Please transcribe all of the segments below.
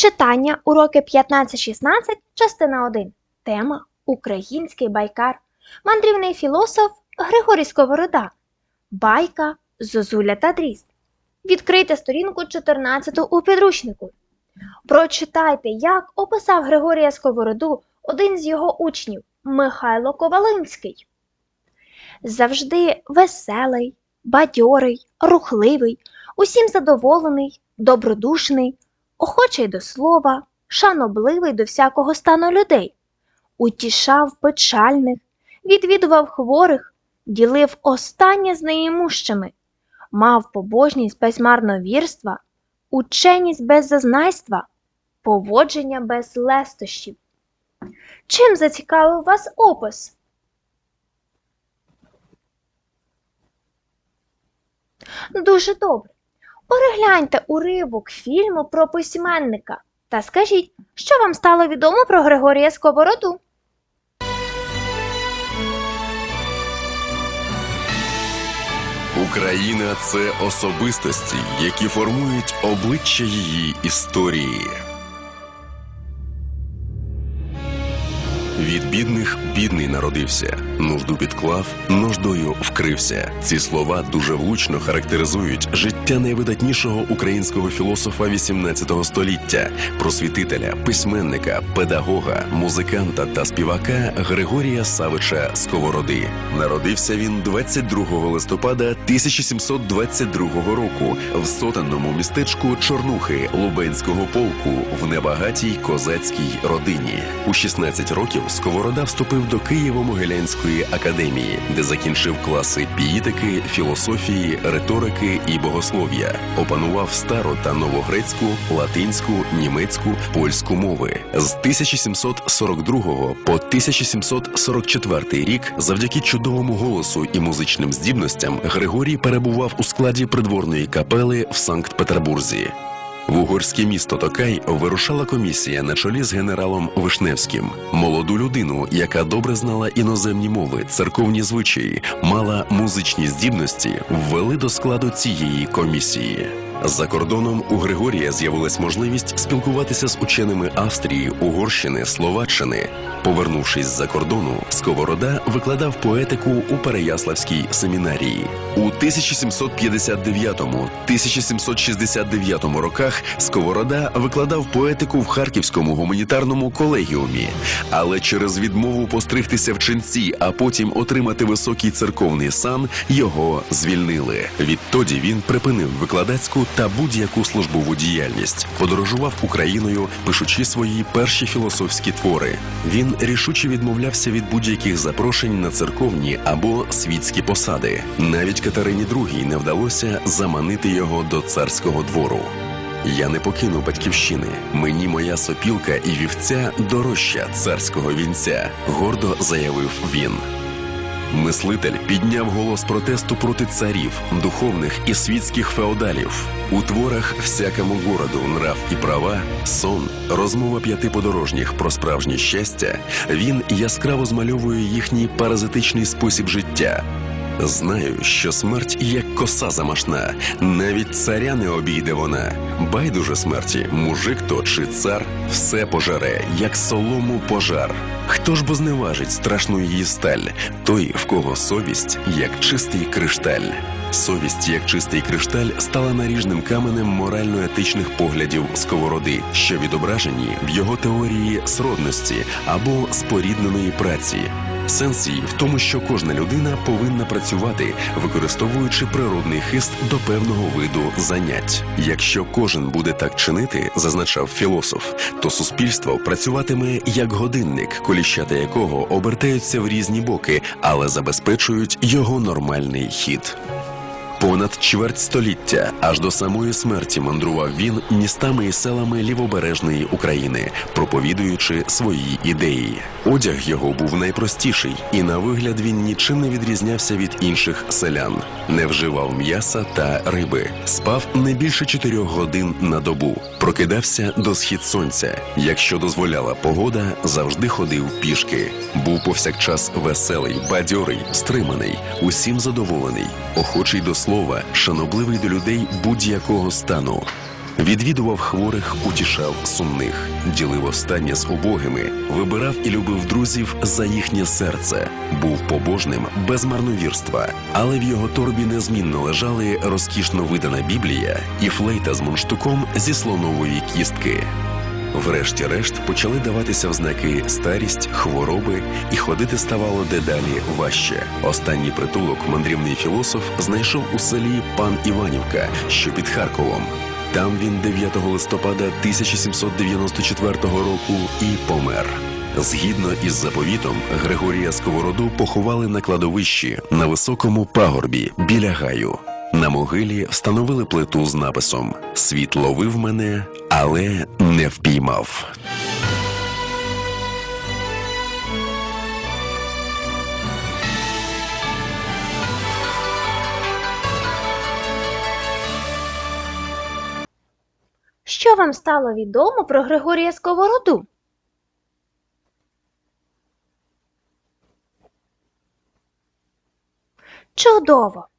Читання уроки 15-16, частина 1. Тема Український байкар. Мандрівний філософ Григорій Сковорода. Байка Зозуля та Дріст. Відкрийте сторінку 14 у підручнику. Прочитайте, як описав Григорія Сковороду один з його учнів Михайло Ковалинський. Завжди веселий, бадьорий, рухливий, усім задоволений, добродушний, охочий до слова, шанобливий до всякого стану людей, утішав печальних, відвідував хворих, ділив останнє з неімущими, мав побожність без марновірства, ученість без зазнайства, поводження без лестощів. Чим зацікавив вас опис? Дуже добре. Перегляньте уривок фільму про письменника та скажіть, що вам стало відомо про Григорія Сковороду? Україна це особистості, які формують обличчя її історії. Від бідних бідний народився, нужду підклав, нуждою вкрився. Ці слова дуже влучно характеризують життя найвидатнішого українського філософа XVIII століття, просвітителя, письменника, педагога, музиканта та співака Григорія Савича Сковороди. Народився він 22 листопада 1722 року в сотенному містечку Чорнухи Лубенського полку в небагатій козацькій родині. У 16 років Сковорода вступив до Києво-Могилянської академії, де закінчив класи піїтики, філософії, риторики і богослов'я. Опанував стару та новогрецьку, латинську, німецьку, польську мови. З 1742 по 1744 рік, завдяки чудовому голосу і музичним здібностям, Григорій перебував у складі придворної капели в Санкт-Петербурзі. В угорське місто Токай вирушала комісія на чолі з генералом Вишневським. Молоду людину, яка добре знала іноземні мови, церковні звичаї, мала музичні здібності, ввели до складу цієї комісії. За кордоном у Григорія з'явилась можливість спілкуватися з ученими Австрії, Угорщини, Словаччини. Повернувшись з-за кордону, Сковорода викладав поетику у Переяславській семінарії. У 1759-1769 роках Сковорода викладав поетику в Харківському гуманітарному колегіумі, але через відмову постригтися в ченці, а потім отримати високий церковний сан, його звільнили. Відтоді він припинив викладацьку та будь-яку службову діяльність, подорожував Україною, пишучи свої перші філософські твори. Він рішуче відмовлявся від будь-яких запрошень на церковні або світські посади. Навіть Катерині II не вдалося заманити його до царського двору. Я не покину батьківщини. Мені моя сопілка і вівця дорожча царського вінця, гордо заявив він. Мислитель підняв голос протесту проти царів, духовних і світських феодалів. У творах всякому городу нрав і права, сон, розмова п'яти подорожніх про справжнє щастя. Він яскраво змальовує їхній паразитичний спосіб життя. Знаю, що смерть як коса замашна, навіть царя не обійде вона. Байдуже смерті, мужик то чи цар, все пожаре, як солому пожар. Хто ж бо зневажить страшну її сталь, той, в кого совість, як чистий кришталь. Совість, як чистий кришталь, стала наріжним каменем морально-етичних поглядів сковороди, що відображені в його теорії сродності або спорідненої праці. Сенс її в тому, що кожна людина повинна працювати, використовуючи природний хист до певного виду занять. Якщо кожен буде так чинити, зазначав філософ, то суспільство працюватиме як годинник, коліщата якого обертаються в різні боки, але забезпечують його нормальний хід. Понад чверть століття аж до самої смерті мандрував він містами і селами лівобережної України, проповідуючи свої ідеї. Одяг його був найпростіший, і на вигляд він нічим не відрізнявся від інших селян. Не вживав м'яса та риби, спав не більше чотирьох годин на добу. Прокидався до схід сонця. Якщо дозволяла погода, завжди ходив пішки. Був повсякчас веселий, бадьорий, стриманий, усім задоволений, охочий до слова, шанобливий до людей будь-якого стану. Відвідував хворих, утішав сумних, ділив останнє з убогими, вибирав і любив друзів за їхнє серце, був побожним без марновірства, але в його торбі незмінно лежали розкішно видана Біблія і флейта з мундштуком зі слонової кістки. Врешті-решт почали даватися взнаки старість, хвороби, і ходити ставало дедалі важче. Останній притулок мандрівний філософ знайшов у селі пан Іванівка, що під Харковом. Там він 9 листопада 1794 року і помер. Згідно із заповітом, Григорія Сковороду поховали на кладовищі на високому пагорбі біля гаю. На могилі встановили плиту з написом Світ ловив мене, але не впіймав. Що вам стало відомо про Григорія Сковороду? Чудово!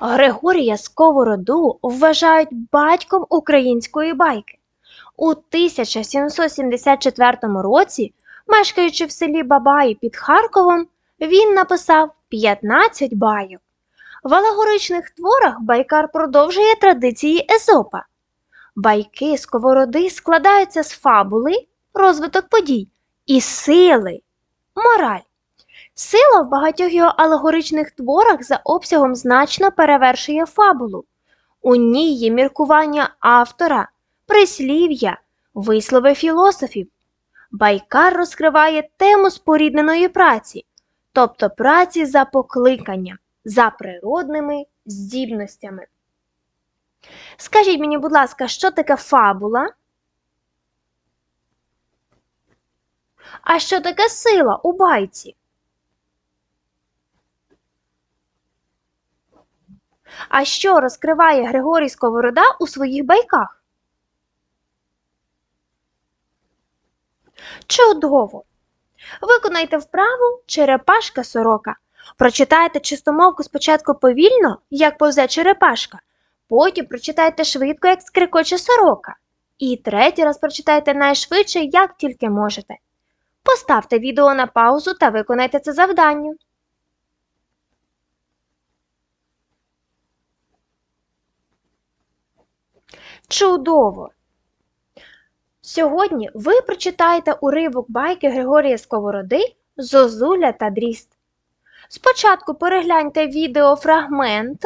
Григорія Сковороду вважають батьком української байки. У 1774 році, мешкаючи в селі Бабаї під Харковом, він написав 15 байок. В алегоричних творах байкар продовжує традиції Езопа. Байки сковороди складаються з фабули, розвиток подій і сили, мораль. Сила в багатьох його алегоричних творах за обсягом значно перевершує фабулу. У ній є міркування автора, прислів'я, вислови філософів. Байкар розкриває тему спорідненої праці, тобто праці за покликанням за природними здібностями. Скажіть мені, будь ласка, що таке фабула? А що таке сила у байці? А що розкриває Григорій Сковорода у своїх байках? Чудово! Виконайте вправу черепашка сорока. Прочитайте чистомовку спочатку повільно, як повзе черепашка, потім прочитайте швидко, як скрикоче сорока. І третій раз прочитайте найшвидше, як тільки можете. Поставте відео на паузу та виконайте це завдання. Чудово! Сьогодні ви прочитаєте уривок байки Григорія Сковороди Зозуля та Дріст. Спочатку перегляньте відеофрагмент.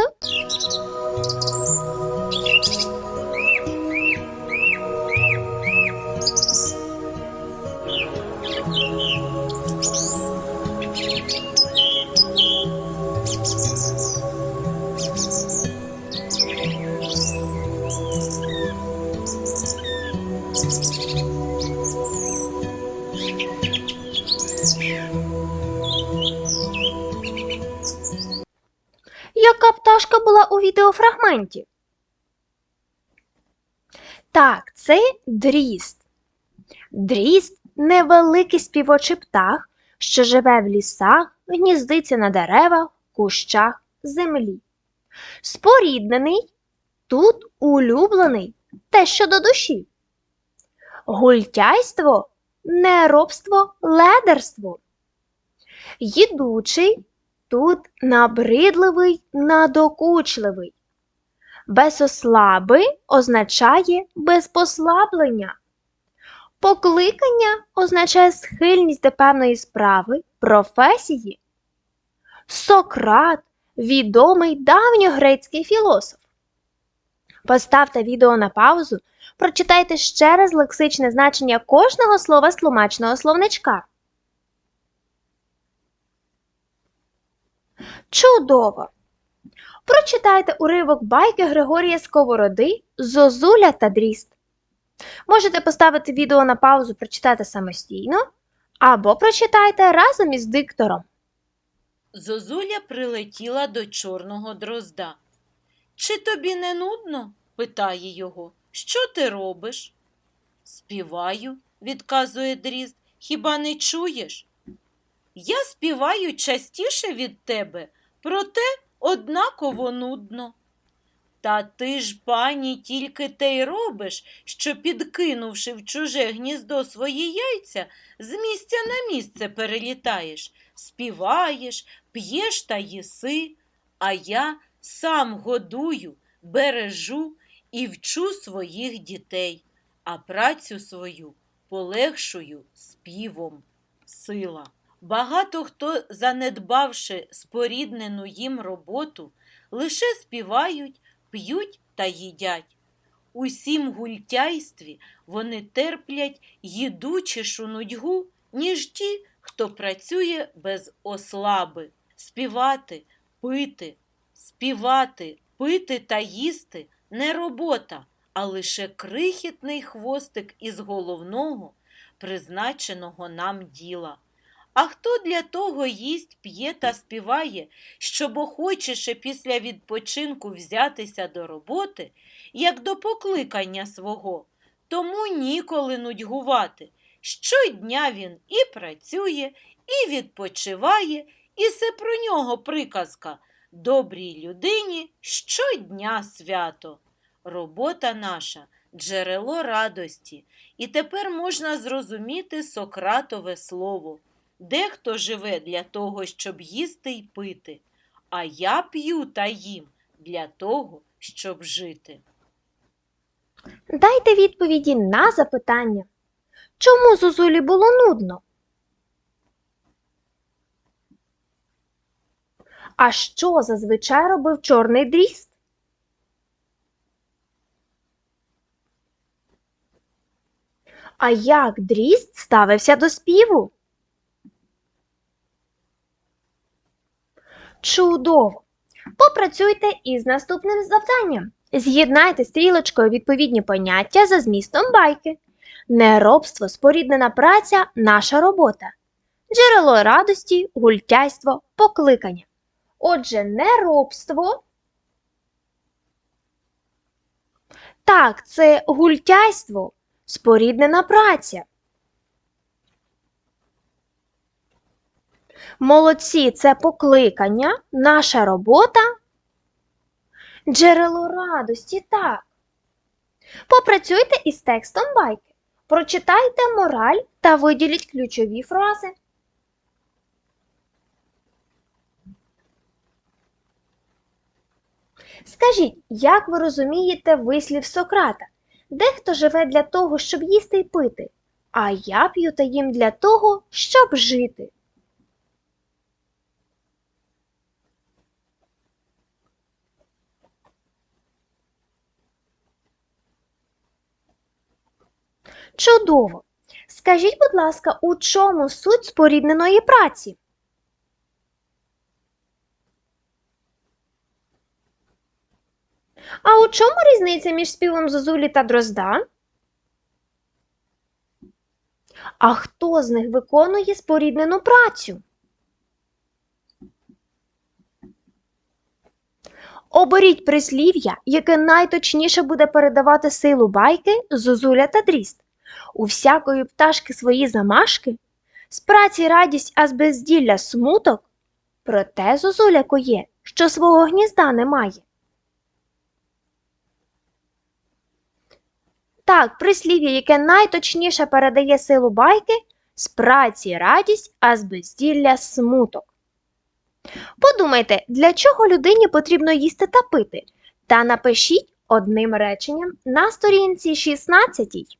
Яка пташка була у відеофрагменті? Так, це дріст. Дріст невеликий співочий птах, що живе в лісах, гніздиться на деревах, кущах землі. Споріднений, тут улюблений те, що до душі. Гультяйство, неробство, ледерство. Їдучий тут набридливий, надокучливий. Безослаби означає безпослаблення. Покликання означає схильність до певної справи, професії. Сократ відомий давньогрецький філософ. Поставте відео на паузу, прочитайте ще раз лексичне значення кожного слова з тлумачного словничка. Чудово! Прочитайте уривок байки Григорія Сковороди Зозуля та Дріст. Можете поставити відео на паузу, прочитати самостійно, або прочитайте разом із диктором. Зозуля прилетіла до чорного дрозда. Чи тобі не нудно? питає його. Що ти робиш? Співаю, відказує дрізд. Хіба не чуєш? Я співаю частіше від тебе, проте однаково нудно. Та ти ж, пані, тільки те й робиш, що, підкинувши в чуже гніздо свої яйця, з місця на місце перелітаєш, співаєш, п'єш та їси, а я сам годую, бережу і вчу своїх дітей, а працю свою полегшую співом. Сила. Багато хто, занедбавши споріднену їм роботу, лише співають, п'ють та їдять. Усім гультяйстві вони терплять їдучішу нудьгу, ніж ті, хто працює без ослаби. Співати, пити, співати, пити та їсти не робота, а лише крихітний хвостик із головного, призначеного нам діла. А хто для того їсть, п'є та співає, щоб охочіше після відпочинку взятися до роботи, як до покликання свого, тому ніколи нудьгувати. Щодня він і працює, і відпочиває, і се про нього приказка добрій людині щодня свято. Робота наша джерело радості, і тепер можна зрозуміти Сократове слово. Дехто живе для того, щоб їсти й пити, а я п'ю та їм для того, щоб жити. Дайте відповіді на запитання. Чому Зозулі було нудно? А що зазвичай робив чорний дріст? А як дріст ставився до співу? Чудово! Попрацюйте із наступним завданням. З'єднайте стрілочкою відповідні поняття за змістом байки. Неробство, споріднена праця, наша робота. Джерело радості, гультяйство, покликання. Отже, неробство. Так, це гультяйство, споріднена праця. Молодці це покликання, наша робота. Джерело радості, так. Попрацюйте із текстом байки. Прочитайте мораль та виділіть ключові фрази. Скажіть, як ви розумієте вислів Сократа? Дехто живе для того, щоб їсти й пити, а я п'ю та їм для того, щоб жити. Чудово! Скажіть, будь ласка, у чому суть спорідненої праці? А у чому різниця між співом Зозулі та Дрозда? А хто з них виконує споріднену працю? Оберіть прислів'я, яке найточніше буде передавати силу байки Зозуля та Дріст. У всякої пташки свої замашки, з праці радість, а з безділля смуток, проте Зозуля коє, що свого гнізда немає. Так, прислів'я, яке найточніше передає силу байки, з праці радість, а з безділля смуток. Подумайте, для чого людині потрібно їсти та пити, та напишіть одним реченням на сторінці 16.